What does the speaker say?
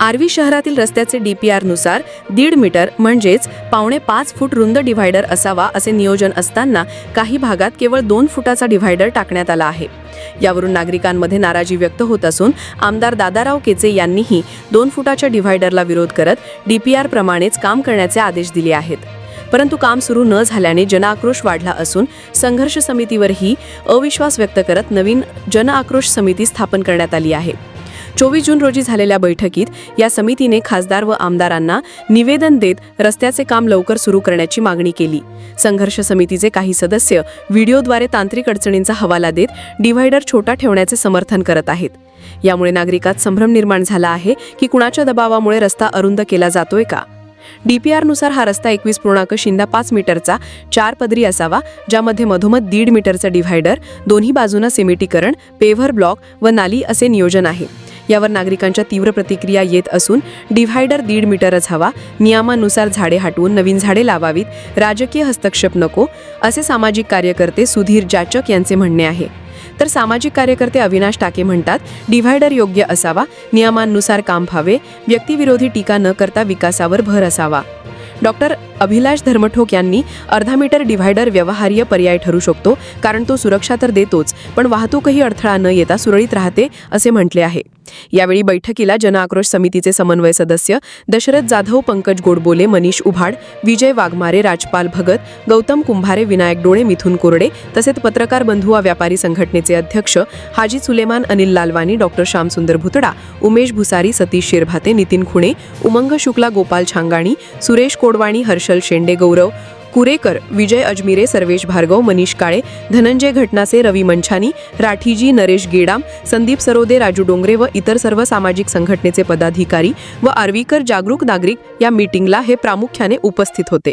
आर्वी शहरातील रस्त्याचे डीपीआरनुसार दीड मीटर म्हणजेच पावणे पाच फूट रुंद डिव्हायडर असावा असे नियोजन असताना काही भागात केवळ दोन फुटाचा डिव्हायडर टाकण्यात आला आहे. यावरून नागरिकांमध्ये नाराजी व्यक्त होत असून आमदार दादाराव केचे यांनीही दोन फुटाच्या डिव्हायडरला विरोध करत डीपीआर प्रमाणेच काम करण्याचे आदेश दिले आहेत. परंतु काम सुरू न झाल्याने जनआक्रोश वाढला असून संघर्ष समितीवरही अविश्वास व्यक्त करत नवीन जनआक्रोश समिती स्थापन करण्यात आली आहे. चोवीस जून रोजी झालेल्या बैठकीत या समितीने खासदार व आमदारांना निवेदन देत रस्त्याचे काम लवकर सुरू करण्याची मागणी केली. संघर्ष समितीचे काही सदस्य व्हिडिओद्वारे तांत्रिक अडचणींचा हवाला देत डिव्हायडर छोटा ठेवण्याचे समर्थन करत आहेत. यामुळे नागरिकात संभ्रम निर्माण झाला आहे की कुणाच्या दबावामुळे रस्ता अरुंद केला जातोय का? डीपीआरनुसार हा रस्ता एकवीस पूर्णांक शिंदा पाच मीटरचा चार पदरी असावा ज्यामध्ये मधोमध दीड मीटरचं डिव्हायडर दोन्ही बाजूनं सिमेटीकरण पेव्हर ब्लॉक व नाली असे नियोजन आहे. यावर नागरिकांच्या तीव्र प्रतिक्रिया येत असून डिव्हायडर दीड मीटरच हवा. नियमानुसार झाडे हटवून नवीन झाडे लावावीत. राजकीय हस्तक्षेप नको असे सामाजिक कार्यकर्ते सुधीर जाचक यांचे म्हणणे आहे. तर सामाजिक कार्यकर्ते अविनाश टाके म्हणतात डिव्हायडर योग्य असावा नियमांनुसार काम व्हावे व्यक्तिविरोधी टीका न करता विकासावर भर असावा. डॉक्टर अभिलाष धर्मठोक यांनी अर्धा मीटर डिव्हायडर व्यवहार्य पर्याय ठरू शकतो कारण तो सुरक्षा तर देतोच पण वाहतूकही अडथळा न येता सुरळीत राहते असे म्हटले आहे. यावेळी बैठकीला जनआक्रोश समितीचे समन्वय सदस्य दशरथ जाधव पंकज गोडबोले मनीष उभाड विजय वाघमारे राजपाल भगत गौतम कुंभारे विनायक डोळे मिथुन कोरडे तसेच पत्रकार बंधू व व्यापारी संघटनेचे अध्यक्ष हाजी सुलेमान अनिल लालवानी डॉक्टर श्यामसुंदर भुतडा उमेश भुसारी सतीश शिरभाते नितीन खुणे उमंग शुक्ला गोपाल छांगाणी सुरेश कोडवाणी हर्षल शेंडे गौरव कुरेकर विजय अजमिरे सर्वेश भार्गव मनीष काळे धनंजय घटनासे रवी मंछानी राठीजी नरेश गेडाम संदीप सरोदे राजू डोंगरे व इतर सर्व सामाजिक संघटनेचे पदाधिकारी व आर्वीकर जागरूक नागरिक या मीटिंगला हे प्रामुख्याने उपस्थित होते.